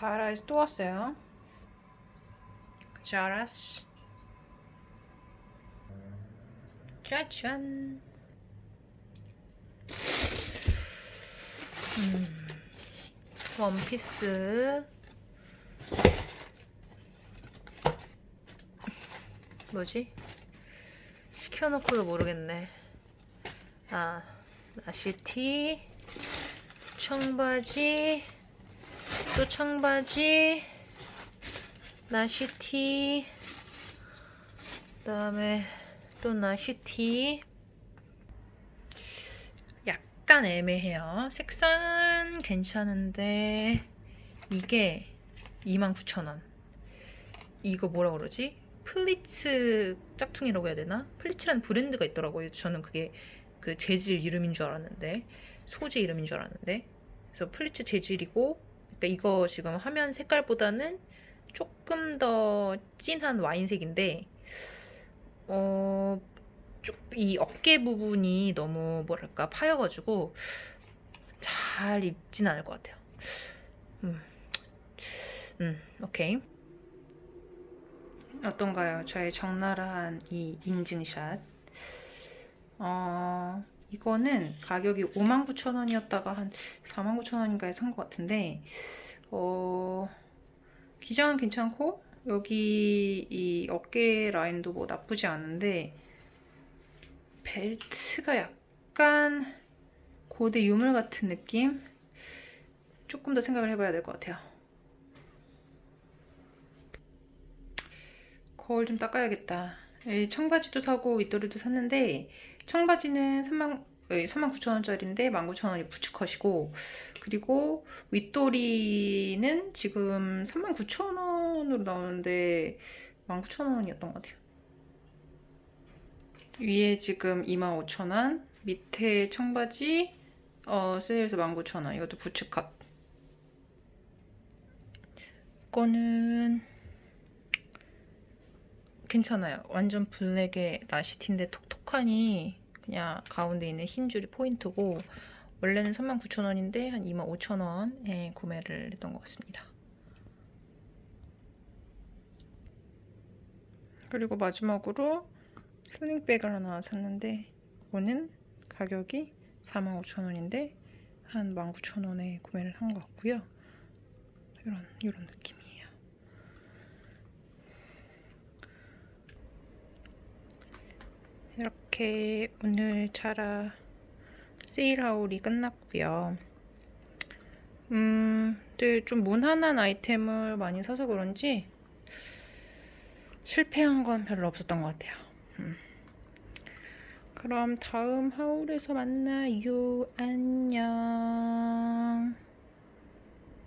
자라에서 또 왔어요. 자라스. 짜잔. 음, 원피스. 뭐지? 시켜놓고도 모르겠네. 아, 나시티, 청바지, 또 청바지, 나시티, 그 다음에 또 나시티. 약간 애매해요. 색상은 괜찮은데 이게 29,000원. 이거 뭐라 그러지? 플리츠 짝퉁이라고 해야 되나? 플리츠라는 브랜드가 있더라고요. 저는 그게 그 재질 이름인 줄 알았는데 소재 이름인 줄 알았는데 그래서 플리츠 재질이고 그러니까 이거 지금 화면 색깔보다는 조금 더 진한 와인색인데 어, 좀이 어깨 부분이 너무 뭐랄까 파여가지고 잘 입진 않을 것 같아요. 음, 음, 오케이. 어떤가요? 저의 적나라한 이 인증샷. 어, 이거는 가격이 59,000원이었다가 한 49,000원인가에 산 것 같은데, 어, 기장은 괜찮고, 여기 이 어깨 라인도 뭐 나쁘지 않은데, 벨트가 약간 고대 유물 같은 느낌? 조금 더 생각을 해봐야 될 것 같아요. 거울 좀 닦아야겠다. 이 청바지도 사고 윗도리도 샀는데 청바지는 3만 39,000원짜리인데 19,000원이 부츠컷이고 그리고 윗도리는 지금 39,000원으로 나오는데 19,000원이었던 것 같아요. 위에 지금 25,000원, 밑에 청바지 어, 세일에서 19,000원. 이것도 부츠컷. 이거는 괜찮아요. 완전 블랙의 나시티인데 톡톡하니 그냥 가운데 있는 흰 줄이 포인트고 원래는 39,000원인데 한 25,000원에 구매를 했던 것 같습니다. 그리고 마지막으로 슬링백을 하나 샀는데 이거는 가격이 45,000원인데 한 19,000원에 구매를 한 것 같고요. 이런 이런 느낌 이렇게 오늘 자라 세일하울이 끝났고요. 음, 근데 좀 무난한 아이템을 많이 사서 그런지 실패한 건 별로 없었던 것 같아요. 음. 그럼 다음 하울에서 만나요. 안녕.